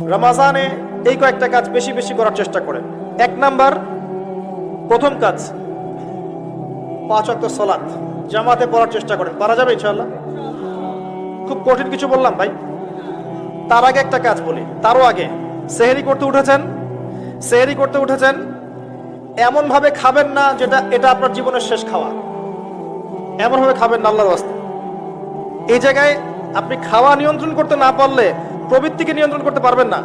রমাজানে এই কয়েকটা কাজ বেশি বেশি করার চেষ্টা করেন এক নাম্বার, প্রথম কাজ, পাঁচ অক্ট সলাৎ জামাতে পড়ার চেষ্টা করেন। পারা যাবে ইনশাল্লাহ খুব কঠিন কিছু বললাম ভাই। তার আগে একটা কাজ বলি। তারও আগে, সেহেরি করতে উঠেছেন, সেহেরি করতে উঠেছেন এমন ভাবে খাবেন না যেটা, এটা আপনার জীবনের শেষ খাওয়া। এমন ভাবে খাবেন না রাস্তায় এই জায়গায় আপনি খাওয়া নিয়ন্ত্রণ করতে না পারলে প্রবৃত্তিকে নিয়ন্ত্রণ করতে পারবেন না।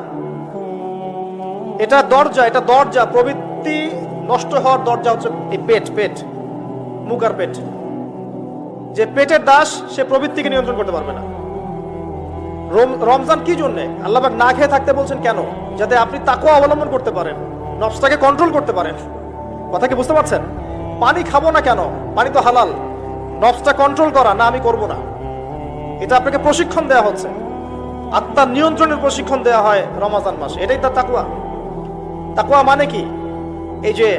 এটা দরজা এটা দরজা, প্রবৃত্তি নষ্ট হওয়ার দরজা হচ্ছে এই পেট পেট, মুখ আর পেট। যে পেটের দাস, সে প্রবৃত্তিকে নিয়ন্ত্রণ করতে পারবে না। রমজান কি জন্যে? আল্লাহবাক না খেয়ে থাকতে বলছেন কেন? যাতে আপনি তাকেও অবলম্বন করতে পারেন, নফসটাকে কন্ট্রোল করতে পারেন। কথা কি বুঝতে পারছেন? পানি খাব না কেন? পানি তো হালাল। নফসটা কন্ট্রোল করা, না আমি করব না। এটা আপনাকে প্রশিক্ষণ দেওয়া হচ্ছে। আত্মার নিয়ন্ত্রণের প্রশিক্ষণ দেওয়া হয় রমাজান মাসে। এটাই তার তাকুয়া তাকুয়া মানে কি? এই যে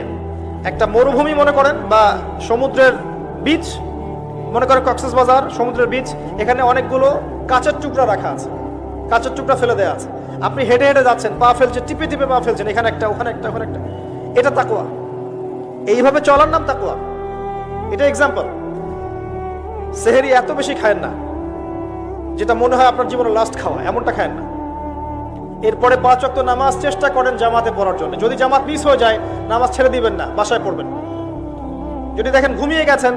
একটা মরুভূমি মনে করেন বা সমুদ্রের বীচ, মনে করেন কক্সেস বাজার, সমুদ্রের বীচ, এখানে অনেকগুলো কাঁচের টুকরা রাখা আছে। কাঁচের টুকরা ফেলে দেওয়া আছে। আপনি হেঁটে হেঁটে যাচ্ছেন, পা ফেলছেন, টিপে টিপে পা ফেলছেন, এখানে একটা, ওখানে একটা ওখানে একটা। এটা তাকুয়া এইভাবে চলার নাম তাকুয়া এটা এক্সাম্পল সেহেরি এত বেশি খায়েন না। যেটা মনে হয় আপনার জীবনের লাস্ট খাওয়া, এমনটা খায় না। এরপরে পাঁচ অক্ত নামাজ চেষ্টা করেন জামাতে পড়ার জন্য। যদি জামাত মিস হয়ে যায়, নামাজ ছেড়ে দিবেন না, বাসায় পড়বেন যদি দেখেন ঘুমিয়ে গেছেন,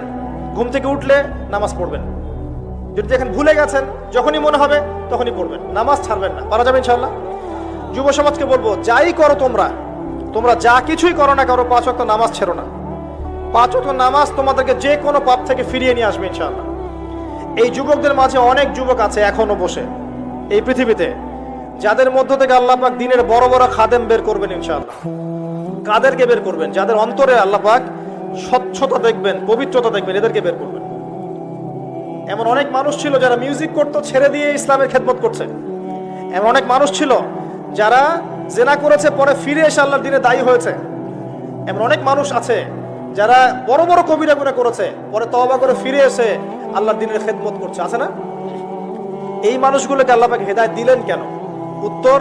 ঘুম থেকে উঠলে নামাজ পড়বেন যদি দেখেন ভুলে গেছেন, যখনই মনে হবে, তখনই পড়বেন নামাজ ছাড়বেন না। পারা যাবে ইনশাল্লাহ যুব সমাজকে বলব, যাই করো তোমরা তোমরা যা কিছুই করো না করো পাঁচ অক্ত নামাজ ছেড়ো না। পাঁচ অক্ত নামাজ তোমাদেরকে যে কোনো পাপ থেকে ফিরিয়ে নিয়ে আসবে ইনশাল্লাহ এই যুবকদের মাঝে অনেক যুবক আছে এখনও বসে এই পৃথিবীতে, যাদের মধ্য থেকে আল্লাহ পাক দিনের বড় বড় খাদেম বের করবেন ইনশাআল্লাহ। কাদেরকে বের করবেন? যাদের অন্তরে আল্লাহ পাক স্বচ্ছতা দেখবেন, পবিত্রতা দেখবেন, এদেরকে বের করবেন। এমন অনেক মানুষ ছিল যারা মিউজিক করতো, ছেড়ে দিয়ে ইসলামের খেদমত করছে। এমন অনেক মানুষ ছিল যারা জেনা করেছে, পরে ফিরে এসে আল্লাহর দিনে দায়ী হয়েছে। এমন অনেক মানুষ আছে যারা বড় বড় কবিরা গুণা করেছে, পরে তওবা করে ফিরে এসে আল্লাহর দিনের খেদমত করছে। আছে না? এই মানুষগুলোকে আল্লাহ পাক হেদায়ত দিলেন কেন? উত্তর,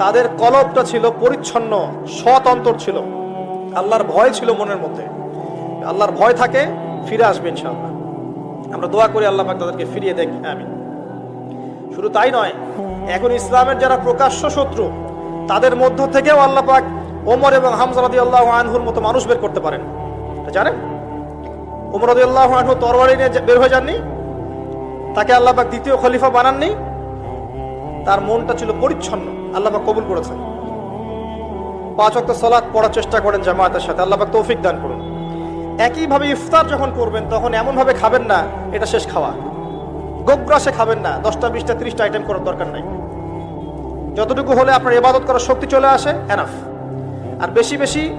তাদের কলবটা ছিল পরিচ্ছন্ন, সৎ অন্তর ছিল। আল্লাহর ভয় ছিল মনের মধ্যে। আল্লাহর ভয় থাকে, ফিরে আসবে ইনশাআল্লাহ। আমরা দোয়া করি আল্লাহ পাক তাদেরকে ফিরিয়ে দেখ আমি শুধু তাই নয়, এখন ইসলামের যারা প্রকাশ্য শত্রু, তাদের মধ্য থেকেও আল্লাহ পাক ওমর এবং হামজা আল্লাহ আনহুর মতো মানুষ বের করতে পারেন। জানেন? ওমর রাদিয়াল্লাহু আনহু তরবারি নিয়ে বের হয়ে যাননি? তাকে আল্লাহ পাক দ্বিতীয় খলিফা বানাননি? তার মনটা ছিল পরিচ্ছন্ন। আল্লাহ পাক কবুল করেছেন। পাঁচ ওয়াক্ত সালাত পড়ার চেষ্টা করেন জামায়াতের সাথে। আল্লাহ পাক তৌফিক দান করুন। একইভাবে ইফতার যখন করবেন, তখন এমনভাবে খাবেন না, এটা শেষ খাওয়া। গোগ্রাসে খাবেন না। দশটা, বিশটা, ত্রিশটা আইটেম করার দরকার নাই। যতটুকু হলে আপনার ইবাদত করার শক্তি চলে আসে এনাফ আর বেশি বেশি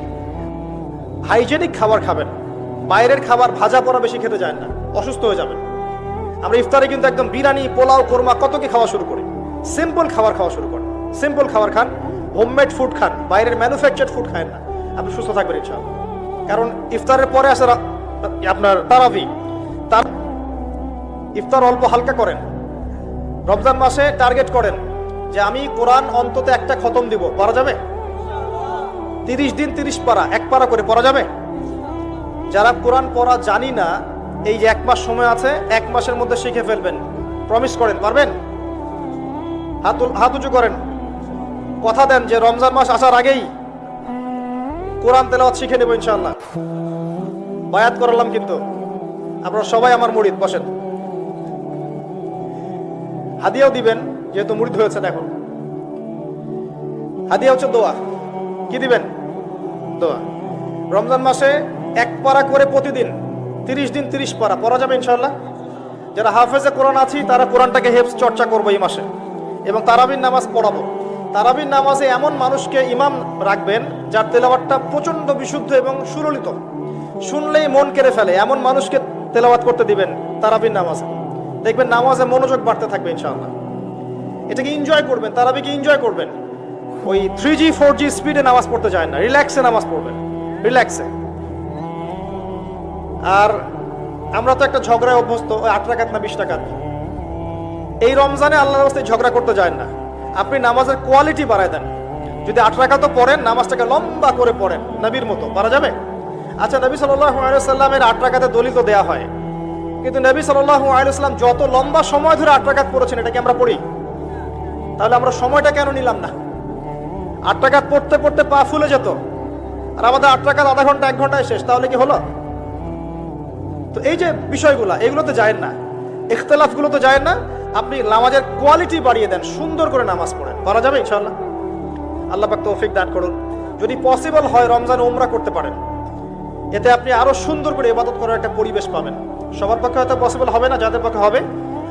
হাইজেনিক খাবার খাবেন। বাইরের খাবার ভাজা পড়া বেশি খেতে যায় না। অসুস্থ হয়ে যাবেন। আমরা ইফতারে কিন্তু একদম বিরিয়ানি, পোলাও, কোরমা, কত কি খাওয়া শুরু করি। সিম্পল খাবার খাওয়া শুরু করেন। সিম্পল খাবার খান। হোমমেড ফুড খান। বাইরের ম্যানুফ্যাকচার্ড ফুড খান না। আপনি সুস্থ থাকবেন ইনশাআল্লাহ। কারণ ইফতারের পরে আসে আপনার তারাবি। তার ইফতার অল্প হালকা করেন। রমজান মাসে টার্গেট করেন যে আমি কোরআন অন্তত একটা খতম দিব। পারা যাবে? তিরিশ দিন তিরিশ পারা এক পারা করে পড়া যাবে? যারা কোরআন পড়া জানি না, এই যে এক মাস সময় আছে, এক মাসের মধ্যে শিখে ফেলবেন। প্রমিস করেন, পারবেন? হাত হাত উঁচু করেন। কথা দেন যে রমজান মাস আসার আগেই কোরআন তেলাওয়াত শিখে নেব ইনশাল্লাহ বায়াত করালাম কিন্তু। আপনারা সবাই আমার মুড়িদ বসেন। হাদিয়াও দিবেন, যেহেতু মুড়িদ হয়েছেন এখন। হাদিয়া হচ্ছে দোয়া। কি দিবেন? দোয়া রমজান মাসে এক পারা করে প্রতিদিন, তিরিশ দিন তিরিশ পারা পড়া যাবে ইনশাল্লাহ যারা হাফেজে কোরআন আছি, তারা কোরআনটাকে হেফস চর্চা করব এই মাসে। এবং তারাবির নামাজ পড়াবো। তারাবির নামাজে এমন মানুষকে ইমাম রাখবেন, যার তেলাওয়াতটা প্রচণ্ড বিশুদ্ধ এবং সুললিত। শুনলেই মন কেড়ে ফেলে, এমন মানুষকে তেলাওয়াত করতে দিবেন তারাবির নামাজে। দেখবেন নামাজে মনোযোগ বাড়তে থাকবে ইনশাআল্লাহ। এটাকে এনজয় করবেন, তারাবিকে এনজয় করবেন। ওই থ্রি জি ফোর জি স্পিডে নামাজ পড়তে যায় না। রিল্যাক্সে নামাজ পড়বেন রিল্যাক্সে আর আমরা তো একটা ঝগড়ায় অভ্যস্ত, ওই আট টাকাত না বিশ টাকাত এই রমজানে আল্লাহর রাস্তায় ঝগড়া করতে যায় না। আপনি নামাজের কোয়ালিটি বাড়ায় দেন। যদি আট রাকাত পড়েন, নামাজটাকে লম্বা করে পড়েন, নবীর মতো। পারা যাবে? আচ্ছা নবী সাল্লামের আট রাকাতে দলিত দেয়া হয়। কিন্তু নবী সাল্লাম যত লম্বা সময় ধরে আট রাকাত পড়েছেন এটাকে আমরা পড়ি? তাহলে আমরা সময়টা কেন নিলাম না? আট টাকাত পড়তে পড়তে পা ফুলে যেত। আর আমাদের আট টাকাত আধা ঘণ্টা, এক ঘন্টায় শেষ, তাহলে কি হলো? তো এই যে বিষয়গুলো এগুলোতে যায় না। ইখতলাফগুলো তো যায় না। আপনি নামাজের কোয়ালিটি বাড়িয়ে দেন, সুন্দর করে নামাজ পড়েন। করা যাবে ইনশাল্লাহ আল্লাহ পাক তৌফিক দান করুন। যদি পসিবল হয় রমজান উমরা করতে পারেন। এতে আপনি আরও সুন্দর করে ইবাদত করার একটা পরিবেশ পাবেন। সবার পক্ষে হয়তো পসিবল হবে না, যাদের পক্ষে হবে,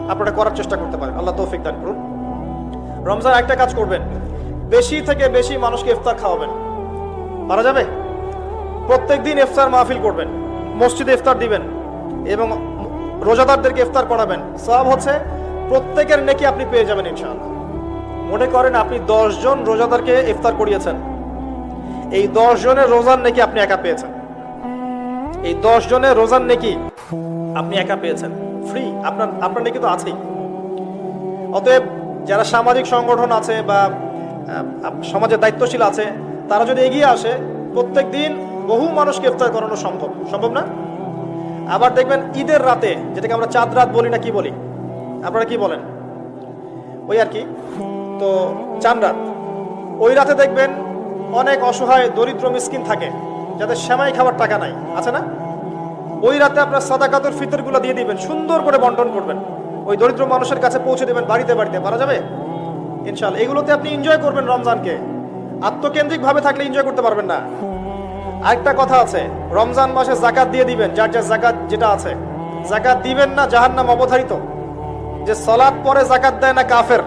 আপনারা করার চেষ্টা করতে পারেন। আল্লাহ তৌফিক দান করুন। রমজান একটা কাজ করবেন। বেশি থেকে বেশি মানুষকে ইফতার খাওয়াবেন। পারা যাবে? প্রত্যেক দিন ইফতার মাহফিল করবেন, মসজিদে ইফতার দিবেন এবং রোজাদারদেরকে ইফতার করাবেন। সব হচ্ছে, প্রত্যেকের নেকি আপনি পেয়ে যাবেন ইনশাআল্লাহ। মনে করেন আপনি দশ জন রোজাদারকে ইফতার করিয়েছেন। এই দশ জনের রোজার নেকি আপনি একা পেয়েছেন। এই দশ জনের রোজার নেকি আপনি একা পেয়েছেন। ফ্রি আপনার আপনার নেকি তো আছেই। অতএব যারা সামাজিক সংগঠন আছে বা সমাজের দায়িত্বশীল আছে, তারা যদি এগিয়ে আসে প্রত্যেক দিন বহু মানুষকে ইফতার করানো সম্ভব। সম্ভব না? আবার দেখবেন ঈদের রাতে, যেটাকে আমরা চাঁদ রাত বলি না কি বলি? আপনারা কি বলেন? ওই আর কি? তো চান রাত। ওই রাতে দেখবেন অনেক অসহায়, দরিদ্র মিসকিন থাকে, যাদের সেমাই খাবার টাকা নাই। আছে না? ওই রাতে আপনার সাদাকাতুর ফিতরগুলো দিয়ে দিবেন, সুন্দর করে বন্টন করবেন। ওই দরিদ্র মানুষের কাছে পৌঁছে দেবেন বাড়িতে বাড়িতে। পারা যাবে? ইনশাল্লাহ এগুলোতে আপনি এনজয় করবেন রমজানকে। আত্মকেন্দ্রিক ভাবে থাকলে এনজয় করতে পারবেন না। আরেকটা কথা আছে, রমজান মাসে জাকাত দিয়ে দিবেন, যার যার জাকাত যেটা আছে। জাকাত দিবেন না, জাহান্নাম অবধারিত। যে সলাৎ পরে জাকাত দেয় না কাফের,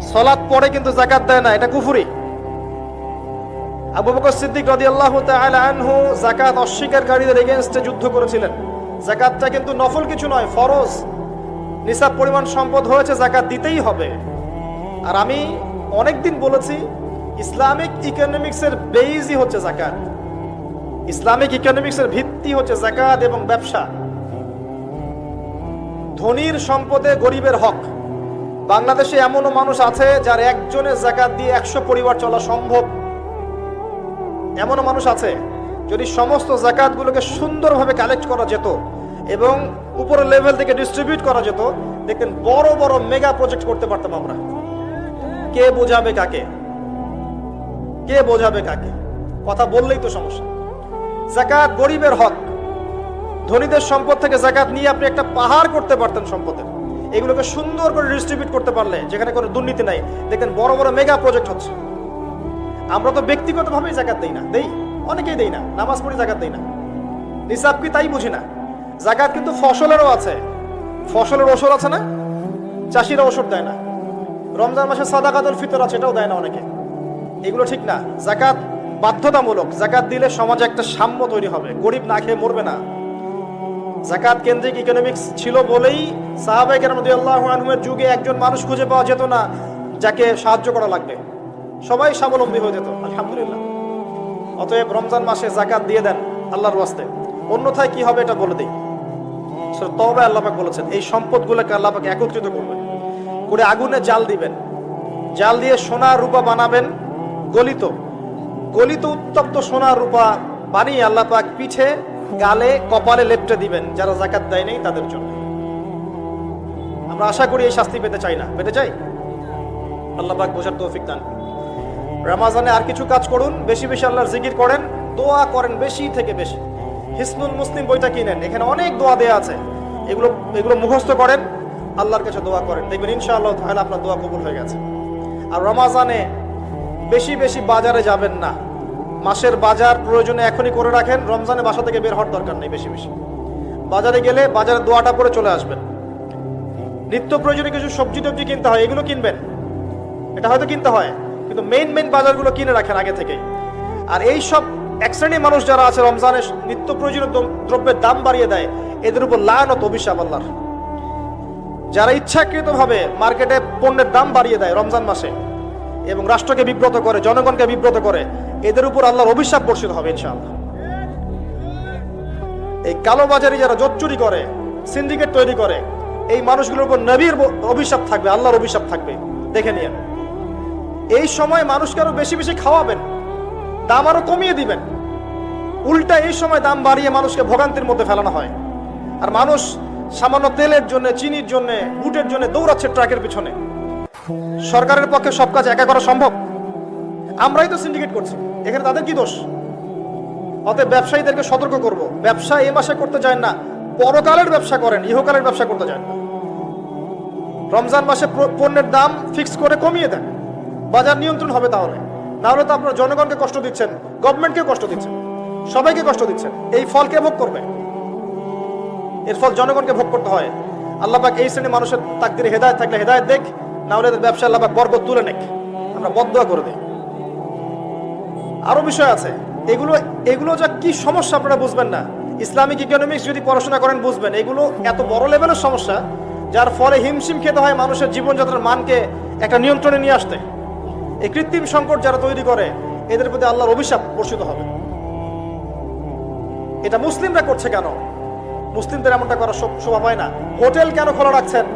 সলাৎ পরে কিন্তু জাকাত দেয় না, এটা কুফুরি। আবু বকর সিদ্দিক রাদিয়াল্লাহু তাআলা আনহু যাকাত অস্বীকারীদের এগেইনস্টে যুদ্ধ করেছিলেন। যাকাতটা কিন্তু নফল কিছু নয়, ফরজ। নিসাব পরিমাণ সম্পদ হয়েছে যাকাত দিতেই হবে। আর আমি অনেকদিন বলেছি, ইসলামিক ইকোনমিক্সের বেইজই হচ্ছে যাকাত ইসলামিক ইকোনমিক্সের ভিত্তি হচ্ছে যাকাত এবং ব্যবসা। ধনীর সম্পদে গরিবের হক। বাংলাদেশে এমনও মানুষ আছে যার একজনের জাকাত দিয়ে একশো পরিবার চলা সম্ভব। এমনও মানুষ আছে যদি সমস্ত জাকাতগুলোকে সুন্দরভাবে কালেক্ট করা যেত এবং উপরের লেভেল থেকে ডিস্ট্রিবিউট করা যেত দেখতেন বড় বড় মেগা প্রজেক্ট করতে পারতাম আমরা। কে বোঝাবে কাকে? কে বোঝাবে কাকে? কথা বললেই তো সমস্যা। জাকাত গরিবের হক। ধনীদের সম্পদ থেকে জাকাত নিয়ে আপনি একটা পাহাড় করতে পারতেন সম্পদের। এগুলোকে সুন্দর করে ডিস্ট্রিবিউট করতে পারলে যেখানে কোনো দুর্নীতি নাই দেখেন বড় বড় মেগা প্রজেক্ট হচ্ছে। আমরা তো ব্যক্তিগতভাবেই জাকাত দেই না, দেই। অনেকেই দেই না, নামাজ পড়ি জাকাত দেই না। নিসাব কি তাই বুঝি না? জাকাত কিন্তু ফসলেরও আছে। ফসলের ওষুধ আছে না? চাষিরা ওষুধ দেয় না। রমজান মাসে সাদাকাতুল ফিতর আছে, এটাও দেয় না অনেকে। এগুলো ঠিক না। জাকাত বাধ্যতামূলক। জাকাত দিলে সমাজে একটা সাম্য তৈরি হবে। গরিব না খেয়ে মরবে না। জাকাত কেন্দ্রিক ইকোনমিক্স ছিল বলেই সাহাবাই কেরাম আল্লাহ আনহুমের যুগে একজন মানুষ খুঁজে পাওয়া যেত না, যাকে সাহায্য করা লাগবে। সবাই স্বাবলম্বী হয়ে যেত, আলহামদুলিল্লাহ। অতএব রমজান মাসে জাকাত দিয়ে দেন আল্লাহর ওয়াস্তে। অন্যথায় কি হবে এটা বলে দিই। তবে আল্লাপাক বলেছেন, এই সম্পদগুলোকে আল্লাপাক একত্রিত করবেন। করে আগুনে জাল দিবেন। জাল দিয়ে সোনা রূপা বানাবেন। গলিত গলিত উত্তপ্ত সোনা রূপা বানিয়ে আল্লাহ পাক পিঠে, গালে, কপালে লেপটে দিবেন, যারা জাকাত দেয় নেই তাদের জন্য। আমরা আশা করি এই শাস্তি পেতে চাই না। পেতে চাই? আল্লাহ পাক বোঝার তৌফিক দান রামাজানে আর কিছু কাজ করুন, বেশি বেশি আল্লাহর জিকির করেন, দোয়া করেন বেশি থেকে বেশি। হিসনুল মুসলিম বইটা কিনেন, এখানে অনেক দোয়া দেয়া আছে। এগুলো এগুলো মুখস্থ করেন। আল্লাহর কাছে দোয়া করেন। দেখবেন ইনশাআল্লাহ তাহলে আপনার দোয়া কবুল হয়ে গেছে। আর রমাজানে বেশি বেশি বাজারে যাবেন না। মাসের বাজার প্রয়োজনে এখনই করে রাখেন। রমজানে বাসা থেকে বের হওয়ার দরকার নেই বেশি বেশি। বাজারে গেলে বাজারে দোয়াটা করে চলে আসবেন। নিত্য প্রয়োজনীয় কিছু সবজি টবজি কিনতে হয়, এগুলো কিনবেন। এটা হয়তো কিনতে হয়, কিন্তু মেইন মেইন বাজারগুলো কিনে রাখেন আগে থেকেই। আর এই সব এক শ্রেণির মানুষ যারা আছে রমজানের নিত্য প্রয়োজনীয় দ্রব্যের দাম বাড়িয়ে দেয়, এদের উপর লায়নত অভিশাপ আল্লাহর। যারা ইচ্ছাকৃতভাবে মার্কেটে পণ্যের দাম বাড়িয়ে দেয় রমজান মাসে এবং রাষ্ট্রকে বিব্রত করে, জনগণকে বিব্রত করে, এদের উপর আল্লাহর অভিশাপ বর্ষিত হবে ইনশাআল্লাহ। এই কালোবাজারি যারা চুরি করে, সিন্ডিকেট তৈরি করে, এই মানুষগুলোর উপর নবীর অভিশাপ থাকবে, আল্লাহর অভিশাপ থাকবে। দেখে নিয়ে এই সময় মানুষকে আরও বেশি বেশি খাওয়াবেন, দাম আরও কমিয়ে দিবেন। উল্টা এই সময় দাম বাড়িয়ে মানুষকে ভোগান্তির মধ্যে ফেলানো হয়। আর মানুষ সামান্য তেলের জন্য, চিনির জন্য, বুটের জন্য দৌড়াচ্ছে ট্রাকের পিছনে। সরকারের পক্ষে সব কাজ একা করা সম্ভব? আমরাই তো সিন্ডিকেট করছি। এখানে তাদের কি দোষ? অতএব ব্যবসায়ীদেরকে সতর্ক করব। ব্যবসা এ মাসে করতে চান না। পরকালের ব্যবসা করেন, ইহকালের ব্যবসা করতে চান না। রমজান মাসে পণ্যের দাম ফিক্স করে কমিয়ে দেন। বাজার নিয়ন্ত্রণ হবে তাহলে। না হলে তো আপনার জনগণকে কষ্ট দিচ্ছেন গভর্নমেন্টকে কষ্ট দিচ্ছেন। সবাইকে কষ্ট দিচ্ছেন। এই ফল কে ভোগ করবে। এর ফল জনগণকে ভোগ করতে হয়। আল্লাহ পাক এই শ্রেণির মানুষের তাকদিরে হেদায়ত থাকলে হেদায়ত দেখ, না হলে এদের ব্যবসা আল্লাহ পাক বরকত তুলে নেক। আমরা বদয়া করে দিই। আরও বিষয় আছে, এগুলো এগুলো যা কি সমস্যা আপনারা বুঝবেন না। ইসলামিক ইকোনমিক্স যদি পড়াশোনা করেন বুঝবেন, এগুলো এত বড় লেভেলের সমস্যা, যার ফলে হিমশিম খেতে হয় মানুষের জীবনযাত্রার মানকে একটা নিয়ন্ত্রণে নিয়ে আসতে। এই কৃত্রিম সংকট যারা তৈরি করে, এদের প্রতি আল্লাহর অভিশাপ বর্ষিত হবে। এটা মুসলিমরা করছে কেন? মুসলিমদের এমনটা করার শোভা পায় না। হোটেল কেন খোলা রাখছেন?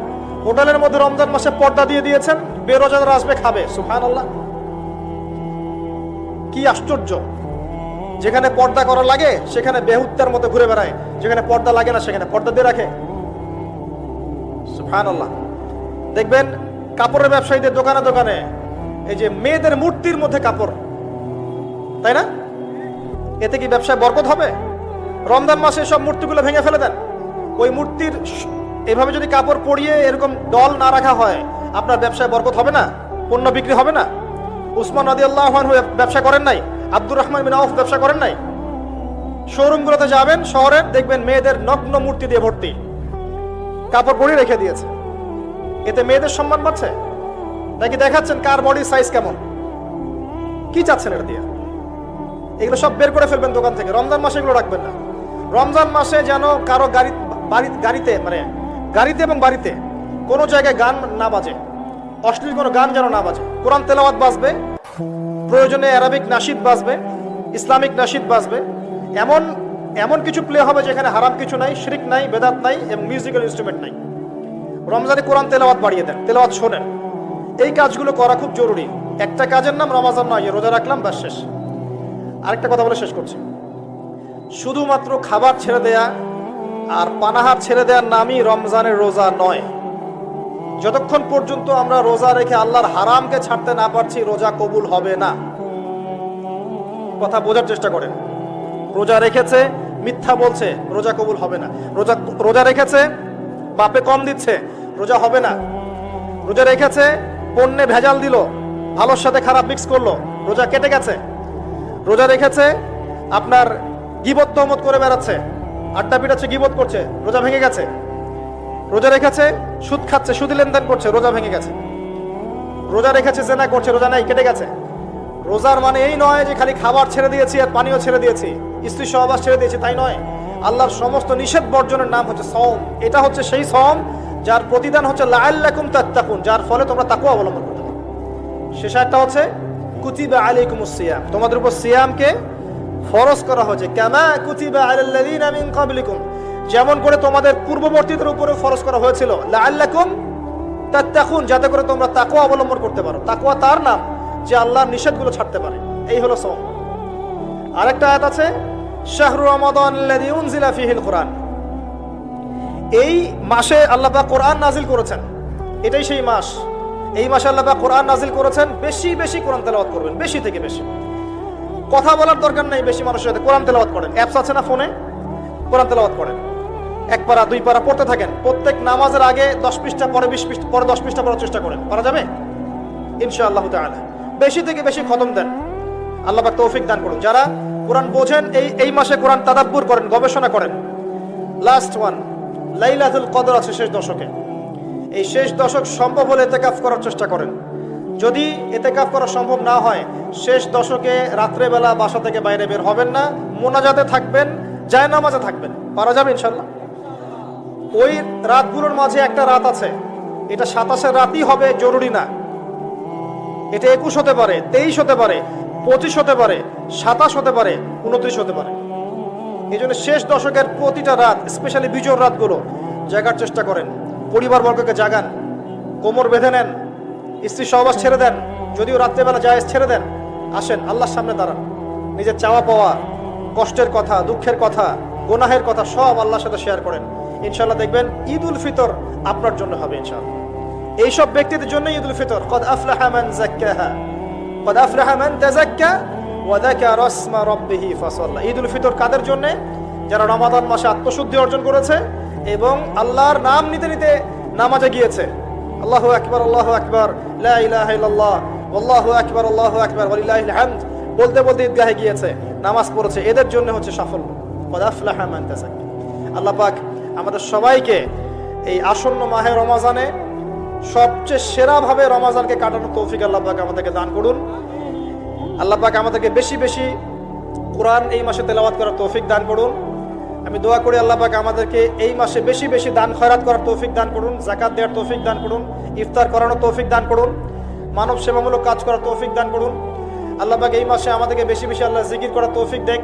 হোটেলের মধ্যে রমজান মাসে পর্দা দিয়ে দিয়েছেন বেরোজাদার আসবে খাবে। সুফান আল্লাহ কি আশ্চর্য। যেখানে পর্দা করা লাগে, সেখানে বেহুত্তার মতো ঘুরে বেড়ায়। যেখানে পর্দা লাগে না, সেখানে পর্দা দিয়ে রাখে। সুবহানাল্লাহ। দেখবেন, কাপড়ের ব্যবসায়ীদের দোকানে দোকানে এই যে মেয়েদের মূর্তির মধ্যে কাপড়, তাই না? এতে কি ব্যবসায় বরকত হবে? রমজান মাসে সব মূর্তিগুলো ভেঙে ফেলে দেন। ওই মূর্তির এভাবে যদি কাপড় পরিয়ে এরকম দল না রাখা হয়, আপনার ব্যবসায় বরকত হবে না? পণ্য বিক্রি হবে না? উসমান নদী আল্লাহ ব্যবসা করেন নাই? আব্দুর রহমান বিন আউফ ব্যবসা করেন নাই? শোরুমগুলোতে যাবেন, শহরের দেখবেন মেয়েদের নগ্ন মূর্তি দিয়ে ভর্তি। কাপড় পরিয়ে রেখে দিয়েছে। এতে মেয়েদের সম্মান পাচ্ছে নাকি দেখাচ্ছেন কার বডি সাইজ কেমন? কি চাচ্ছেন এটা দিয়ে? এগুলো সব বের করে ফেলবেন দোকান থেকে। রমজান মাসে এগুলো রাখবেন না। রমজান মাসে যেন কারও গাড়ি, বাড়ি, গাড়িতে মানে গাড়িতে এবং বাড়িতে কোনো জায়গায় গান না বাজে, অশ্লীল কোনো গান যেন না বাজে। কোরআন তেলাওয়াত বাজবে, প্রয়োজনে অ্যারাবিক নাশিদ বাজবে, ইসলামিক নাশিদ বাজবে। এমন এমন কিছু প্লে হবে যেখানে হারাম কিছু নাই, শিরিক নাই, বেদাত নাই এবং মিউজিক্যাল ইনস্ট্রুমেন্ট নাই। রমজানে কোরআন তেলাওয়াত বাড়িয়ে দেন, তেলাওয়াত শোনেন। এই কাজগুলো করা খুব জরুরি। একটা কাজের নাম রমাজান নয়, রোজা রাখলাম, ব্যাস শেষ। আরেকটা কথা বলে শেষ করছি। শুধুমাত্র খাবার ছেড়ে দেয়া আর পানাহার ছেড়ে দেওয়ার নামই রমজানের রোজা নয়। যতক্ষণ পর্যন্ত আমরা রোজা রেখে আল্লাহর হারামকে ছাড়তে না পারছি, রোজা কবুল হবে না। কথা বোঝার চেষ্টা করেন। রোজা রেখেছে, মিথ্যা বলছে, রোজা কবুল হবে না। রোজা রোজা রেখেছে, বাপে কম দিচ্ছে, রোজা হবে না। রোজা রেখেছে, পণ্যে ভেজাল দিল, ভালোর সাথে খারাপ মিক্স করল, রোজা কেটে গেছে। রোজা রেখেছে, আপনার গিবত তহমত করে বেড়াচ্ছে। আড্ডা পিটাচ্ছে, গিবত করছে, রোজা ভেঙে গেছে। রোজা রেখেছে, সুদ খাচ্ছে, সুদ লেনদেন করছে, রোজা ভেঙে গেছে। রোজা রেখেছে, জেনা করছে, রোজা নাই, কেটে গেছে। রোজার মানে এই নয় যে খালি খাবার ছেড়ে দিয়েছি আর পানীয় ছেড়ে দিয়েছি। স্ত্রী সহবাস ছেড়ে দিয়েছি, তাই নয়। আল্লাহর সমস্ত নিষেধ বর্জনের নাম হচ্ছে সম এটা হচ্ছে সেই সম যার প্রতিদান হচ্ছে লাআল্লাকুম তাত্তাকুন, যার ফলে তোমরা তাকওয়া অবলম্বন করতে পারো। শেষ একটা হচ্ছে, কুতিবা আলাইকুমুস সিয়াম। তোমাদের উপর সিয়ামকে ফরজ করা হয়েছে। কামা কুতিবা আলাল্লাযিনা মিন ক্বাবলিকুম। যেমন করে তোমাদের পূর্ববর্তীদের উপরে ফরজ করা হয়েছিল। লাআল্লাকুম তাত্তাকুন যাতে করে তোমরা তাকওয়া অবলম্বন করতে পারো। তাকওয়া তার নাম, যে আল্লাহর নিষেধগুলো ছাড়তে পারে। এই হলো সম আরেকটা আয়াত আছে, শাহরু রমাদান আল্লাযী উনজিলা ফীহিল কোরআন। এই মাসে আল্লাহ পাক কোরআন নাজিল করেছেন। এটাই সেই মাস। এই মাসে আল্লাহ পাক কোরআন নাজিল করেছেন, বেশি বেশি কোরআন তেলাওয়াত করবেন, বেশি থেকে বেশি। কথা বলার দরকার নাই বেশি মানুষের সাথে। কোরআন তেলাওয়াত করেন। অ্যাপস আছে না ফোনে? কোরআন তেলাওয়াত করেন। এক পারা, দুই পারা পড়তে থাকেন। প্রত্যেক নামাজের আগে দশ পৃষ্ঠা, পরে বিশ পৃষ্ঠা, পরে দশ পৃষ্ঠা পড়ার চেষ্টা করেন। পারা যাবে? ইনশাআল্লাহ তাআলা। বেশি থেকে বেশি খতম দেন। আল্লাহ পাক তৌফিক দান করুন। যারা কোরআন বোঝেন, এই এই মাসে কোরআন তাদাব্বুর করেন, গবেষণা করেন। লাস্ট ওয়ান লাইলাতুল কদর আছে শেষ দশকে। এই শেষ দশক সম্ভব হলে এতেকাফ করার চেষ্টা করেন। যদি এতে এতেকাফ করা সম্ভব না হয়, শেষ দশকে রাত্রেবেলা বাসা থেকে বাইরে বের হবেন না, মোনাজাতে থাকবেন জায় নামাজে থাকবেন। পারা যাবে ইনশাল্লাহ ওই রাতগুলোর মাঝে একটা রাত আছে। এটা সাতাশের রাতই হবে, জরুরি না। এটা একুশ হতে পারে, তেইশ হতে পারে, পঁচিশ হতে পারে, সাতাশ হতে পারে, উনত্রিশ হতে পারে। এই জন্য শেষ দশকের প্রতিটা রাত স্পেশালি বিজোর রাতগুলো, জাগার চেষ্টা করেন। পরিবারবর্গকে জাগান, কোমর বেঁধে নেন স্ত্রী সহবাস ছেড়ে দেন, যদিও রাত্রেবেলা জায়েজ ছেড়ে দেন। আসেন, আল্লাহর সামনে দাঁড়ান। নিজের চাওয়া পাওয়া, কষ্টের কথা, দুঃখের কথা, গোনাহের কথা সব আল্লাহর সাথে শেয়ার করেন। ইনশাল্লাহ দেখবেন ঈদ উল ফিতর আপনার জন্য হবে ইনশাল্লাহ এইসব ব্যক্তিদের জন্য ঈদ উল ফিতর। কদ আফলাহা মান যাক্কাহা। কদ আফলাহা মান তাযাক্কা ওয়া যাকারা ইসমা রাব্বিহি ফাসাল্লা। ঈদ উল ফিতর কাদের জন্য? যারা রমাদান মাসে আত্মশুদ্ধি অর্জন করেছে এবং আল্লাহর নাম নিতে নিতে নামাজে গিয়েছে। আল্লাহু আকবার আল্লাহু আকবার আল্লাহু আকবার আল্লাহু আকবার হামদ, বলতে বলতে ঈদগাহে গিয়েছে, নামাজ পড়েছে, এদের জন্য হচ্ছে সাফল্য। আল্লাহ পাক আমাদের সবাইকে এই আসন্ন মাহে রমাজানে সবচেয়ে সেরাভাবে রমাজানকে কাটানোর তৌফিক আল্লাহ পাক আমাদেরকে দান করুন। আল্লাহ পাক আমাদেরকে বেশি বেশি কোরআন এই মাসে তেলাওয়াত করার তৌফিক দান করুন। আমি দোয়া করি আল্লাহ পাক আমাদেরকে এই মাসে বেশি বেশি দান, খয়রাত করার তৌফিক দান করুন জাকাত দেওয়ার তৌফিক দান করুন, ইফতার করানোর তৌফিক দান করুন, মানব সেবামূলক কাজ করার তৌফিক দান করুন। আল্লাহ পাক এই মাসে আমাদেরকে বেশি বেশি আল্লাহ জিকির করার তৌফিক দেখ।